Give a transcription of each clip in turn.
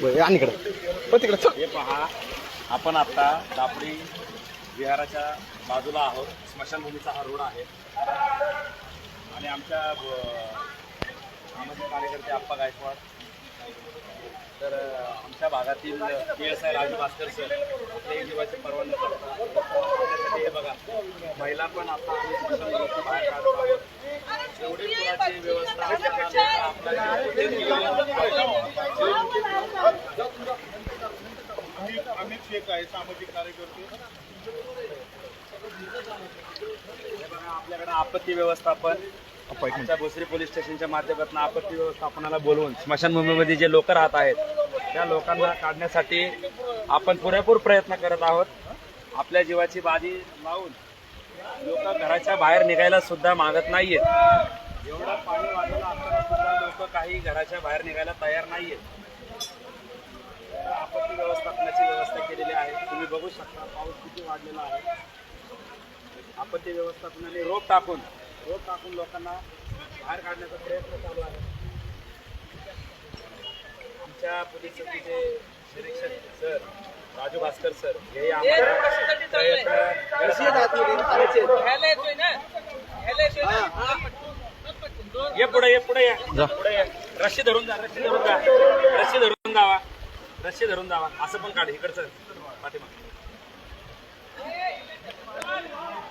आणि इकडं. हो तिकडं चल. हे पहा आपण आता दापडी विहाराच्या बाजूला आहोत. स्मशानभूमीचा हा रोड आहे. आणि आमच्या अ, सामाजिक कार्यकर्ते आप्पा गायकवाड आमच्या भागातील P S I Raju Bhaskar sir आपल्या जीवाचे परवाने करतात. त्यासाठी हे बघा महिला पण आता बाहेर काढत आहोत. जेवढी पुराची व्यवस्था आपल्याला अमित शेख आहे सामाजिक कार्यकर्ते. बघा, आपल्याकडे आपत्ती व्यवस्थापन भोसरी पोलीस स्टेशनच्या माध्यमातून आपत्ती व्यवस्थापनाला बोलवून स्मशानभूमीमध्ये जे लोक राहत आहेत त्या लोकांना काढण्यासाठी आपण पुरेपूर प्रयत्न करत आहोत. आपल्या जीवाची बाजी लावून लोक घराच्या बाहेर निघायला सुद्धा मागत नाहीयेत. एवढं पाणी वाढलेलं असताना सुद्धा लोक काही घराच्या बाहेर निघायला तयार नाहीयेत. आपत्ती व्यवस्थापनाची व्यवस्था केलेली आहे. तुम्ही बघू शकता पाऊस किती वाढलेला आहे. आपत्ती व्यवस्थापनाने रोप टाकून रोप टाकून लोकांना बाहेर काढण्याचा प्रयत्न चालू आहे. आमच्या पोलीस चौकीचे निरीक्षक सर राजू भास्कर सर हे ये पुढे ये पुढे या. पुढे या. रस्सी धरून जा रस्सी धरून जा. रस्सी धरून जावा. रस्सी धरून जावा. असं पण काढ इकडचं. पाठीमाग.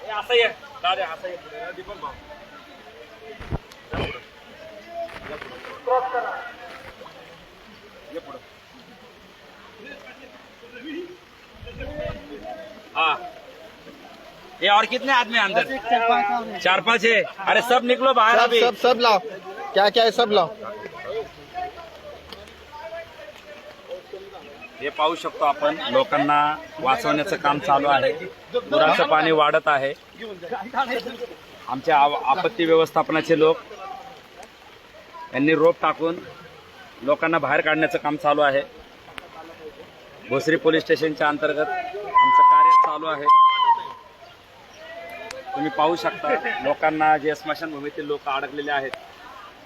हे असं ये. दादा असं ये दीपक भाऊ. ये पुढं. हाँ। ये और कितने आदमी हैं अंदर? चार पांच है। अरे सब निकलो बाहर सब अभी। सब सब लाव क्या क्या है सब लाव हे पाहू शकतो आपण लोकांना वाचवण्याचं काम चालू आहे. पुराचं पाणी वाढत आहे. आमच्या आपत्ती व्यवस्थापनाचे लोक यांनी रोप टाकून लोकांना बाहेर काढण्याचं काम चालू आहे. भोसरी पोलीस स्टेशनच्या अंतर्गत आमचं कार्य चालू आहे. तुम्ही पाहू शकता लोकांना जे स्मशानभूमीतील लोक अडकलेले आहेत.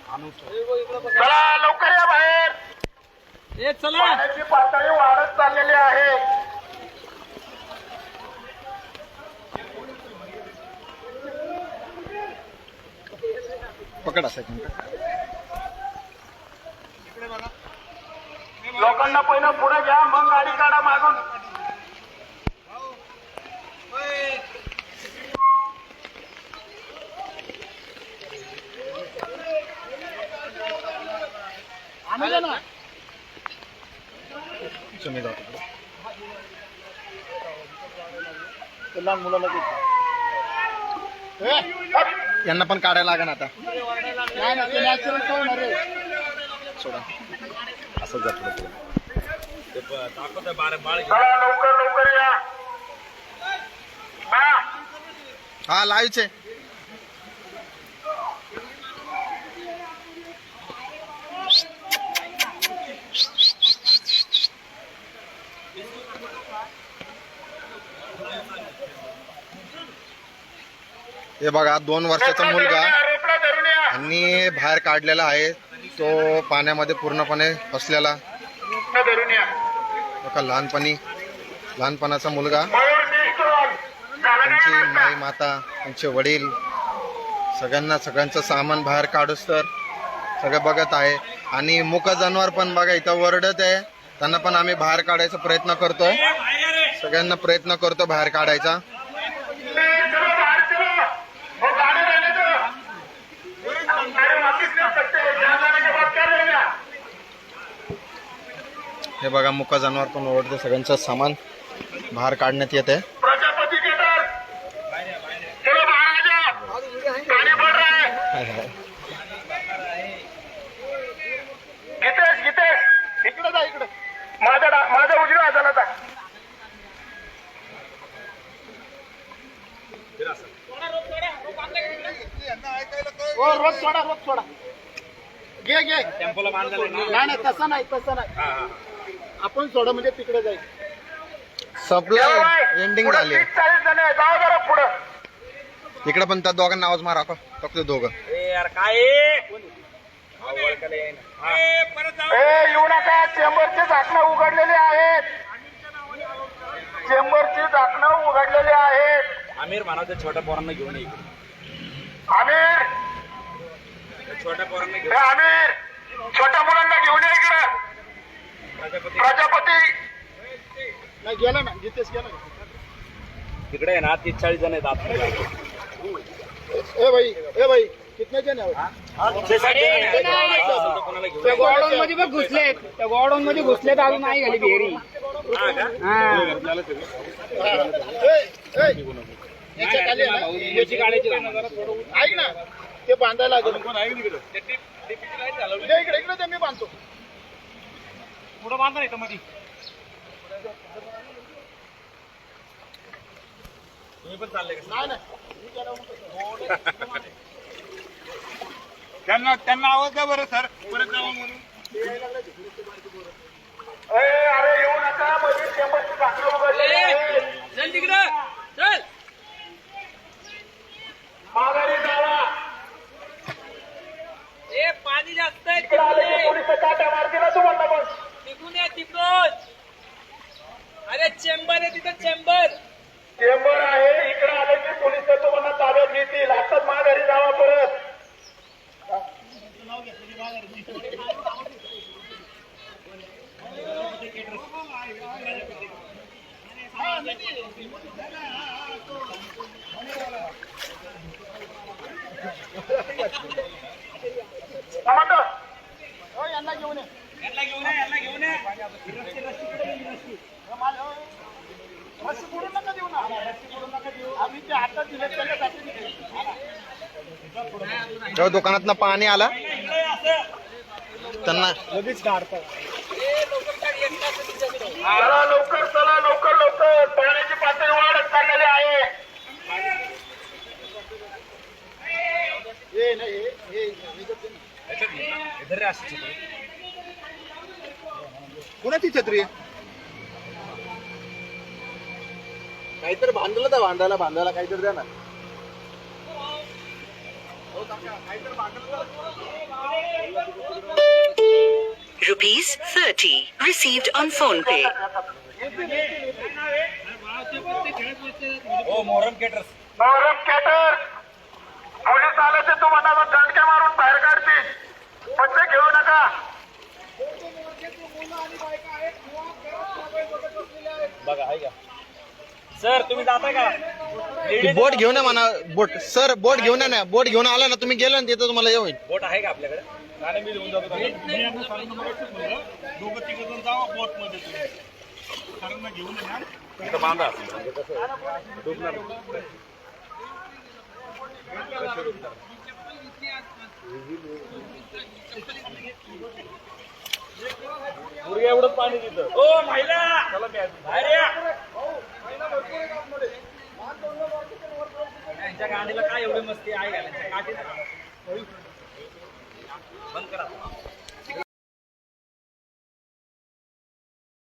आणून चला लवकर या बाहेर. ए चला. पाण्याची पातळी वाढत चाललेली आहे. पकड सेकंड लोकांना पहिलं पुढे घ्या मग गाडी काढा मागून. लहान मुलाला यांना पण काढायला लागेल आता. नाही ना ते नॅचरल सोडा. असं जातो बाळ लवकर लवकर या. हा लाईव्हचे हे बघा दोन वर्षाचा मुलगा यांनी बाहेर काढलेला आहे. तो पाण्यामध्ये पूर्णपणे फसलेला. रोकडा धरून या. बघा लहानपणी लहानपणाचा मुलगा त्यांची माई माता त्यांचे वडील सगळ्यांना सगळ्यांचं सामान बाहेर काढूस तर सगळं बघत आहे. आणि मुक जनावर पण बघा इथं वरडत आहे. त्यांना पण आम्ही बाहेर काढायचा प्रयत्न करतोय. सगळ्यांना प्रयत्न करतो बाहेर काढायचा चलो बाहर चलो वो गाड़ी रहने दो अरे वापिस नहीं सकते यहाँ जाने के बाद क्या लेगा हे बघा मुक जनावर पण ओरडते सगळ्यांचं सामान बाहेर काढण्यात येत आहे. प्रजापति के डर चलो बाहर आ जाओ पानी बढ़ रहा गीतेश गीतेश इकडे जा इकडे! माझा डा- माझा उजव्या हाताला जा! रोप सोडा रोप सोडा! घे घे? नाही नाही तसं नाही तसं नाही. आपण सोडा म्हणजे तिकडे जाईल. सप्लाय एंडिंग झाली. तीस चाळीस जण आहे जाऊ जरा पुढं. इकडे पण त्या दोघांना आवाज मारा का फक्त दोघं. यार काय येऊ नका. चेंबरची झाकणं उघडलेली आहेत. चेंबरची झाकणं उघडलेली आहेत. आमिर म्हणावं छोट्या पोरांना घेऊन ये इकडे. आमिर. छोट्या पोरांना हे घेऊन आमिर. छोट्या मुलांना घेऊन ये इकडं. प्रजापती. प्रजापती! तिकडे आहे ना तीस चाळीस जण आहेत? जण. असेल तर कोणाला घेऊन ये. गॉडाऊन मध्ये बघ घुसले त्या गॉडाऊन मध्ये घुसले तर अजून नाही हा काढायची ऐक ना ते बांधायला लागेल. इकडे? इकडे इकडे ते मी बांधतो. पुढं बांधा नाही मध्ये तुम्ही पण चालले का नाही नाही. त्यांना त्यांना आवाज द्या बरं सर. परत जावा म्हणून. अरे येऊ नका. चल तिकडं. चल माघारी जावा ए पाणी जास्त आहे इकडे आले की पोलीस काट्या मारतील ना तुम्हाला मग तिकून या तिकडून अरे चेंबर आहे तिथं चेंबर चेंबर आहे इकडे आले की पोलीस तुम्हाला ताब्यात घेतील आताच माघारी जावा परत टमाटर हो, यांना घेऊन ये यांना घेऊन ये यांना घेऊन ये रस्सी पुढून नका देऊ ना रस्सी पुढून नका देऊ आम्ही ते हातात दिले त्याच्यासाठी जेव्हा दुकानातनं पाणी आलं त्यांना चला लवकर चला लवकर लवकर पाण्याची पातळी वाढत चाललेली आहे हे नाही हे. इधर. कोणाची छत्री? आहे काहीतरी बांधलं तर बांधायला बांधायला काहीतरी द्या ना. Rupees 30 received on phone pay. हो Moharram caterers Moharram caterer police आले ते तुम्हाला मग दणक्या मारून बाहेर काढतील. पण ते घेऊ नका. बघा आहे का? सर तुम्ही जाताय का? ती बोट घेऊन या म्हणा बोट. सर बोट घेऊन या ना. बोट घेऊन आला ना तुम्ही गेला ना तिथं तुम्हाला येऊ बोट आहे का आपल्याकडे? मी घेऊन जातो. दोघं तिघ जावा बोट मध्ये सरांना घेऊन ये इथं बांधा. मुलगा एवढं पाणी तिथं ओ महिला! चला बाहेर या. यांच्या गाडीला काय एवढी मस्ती आहे? का त्यांच्या बंद करा.